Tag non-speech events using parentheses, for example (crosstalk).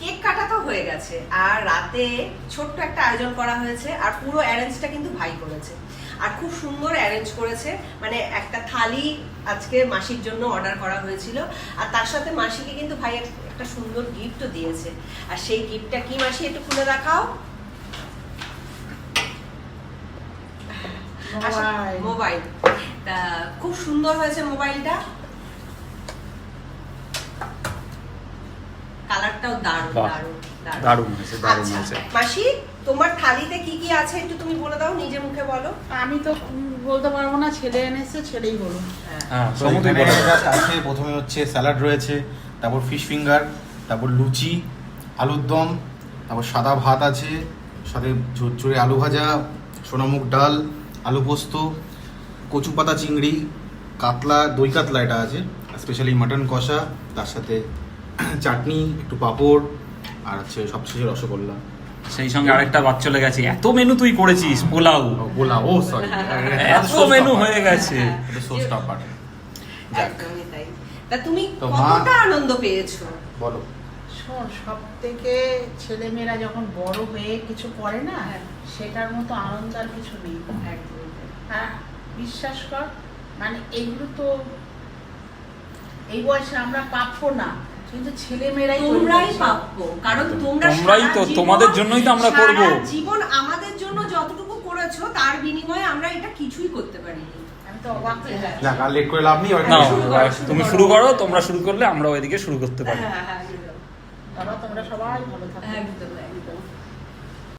Cake কাটা তো হয়ে গেছে আর রাতে ছোট্ট একটা আয়োজন করা হয়েছে আর পুরো অ্যারেঞ্জটা কিন্তু ভাই করেছে। আর খুব সুন্দর অ্যারেঞ্জ করেছে মানে একটা থালি আজকে মাসির জন্য অর্ডার করা হয়েছিল আর তার সাথে মাসিকে কিন্তু ভাই একটা সুন্দর গিফটও দিয়েছে। আর সেই গিফটটা কি মাসি একটু খুলে দেখাও? মোবাইল। তা খুব সুন্দর হয়েছে মোবাইলটা। কালারটাও দারুণ বাহ, দারুণ দারুণ হয়েছে, দারুণ আচ্ছা, হয়েছে। মাসি তোমার থালিতে কি কি আছে একটু তুমি বলে দাও নিজে মুখে বলো আমি তো উম, বলতে পারব না ছেলে এনেছে ছেলেই বলুন হ্যাঁ। হ্যাঁ তো সমুদ্রে এখানে just আছে প্রথমে হচ্ছে স্যালাড রয়েছে তারপর ফিশ ফিঙ্গার তারপর লুচি আলুর দম তারপর সাদা ভাত আছে সাথে ঝুরঝুরে আলু ভাজা সোনামুগ ডাল আলু পোস্ত কচু পাতা চিংড়ি কাতলা দই কাতলা এটা আছে স্পেশালি মাটন কষা তার সাথে (clears throat) চাটনি একটু পাঁপড় আর হচ্ছে সবশেষে রসগোল্লা। সেই সঙ্গে আরেকটা বাদ চলে গেছে। এত মেনু তুই করেছিস পোলাও। ও, গোলা ও সরি (laughs) এত মেনু হয়ে গেছে। এটা সোস টপার যাক। তা তুমি কতটা আনন্দ পেয়েছ? বলো। শোন সব থেকে ছেলেমেয়েরা যখন বড় হয়ে কিছু করে না হ্যাঁ। সেটার মতো আনন্দ আর কিছু নেই। হ্যাঁ বিশ্বাস কর মানে এগুলো তো এই বয়সে আমরা প্রাপ্য না। কিন্তু ছেলেমেয়েরাই তোমরাই প্রাপ্য কারণ তোমরা তোমরাই তো, তোমাদের জন্যই তো আমরা করব। জীবন আমাদের জন্য যতটুকু করেছ তার বিনিময়ে আমরা এটা কিছুই করতে পারিনি হয়ে শুরু তুমি শুরু করো তোমরা শুরু করলে আমরা ওইদিকে শুরু করতে পারি হ্যাঁ, হ্যাঁ। বাবা তোমরা সবাই ভালো থাকো একদম।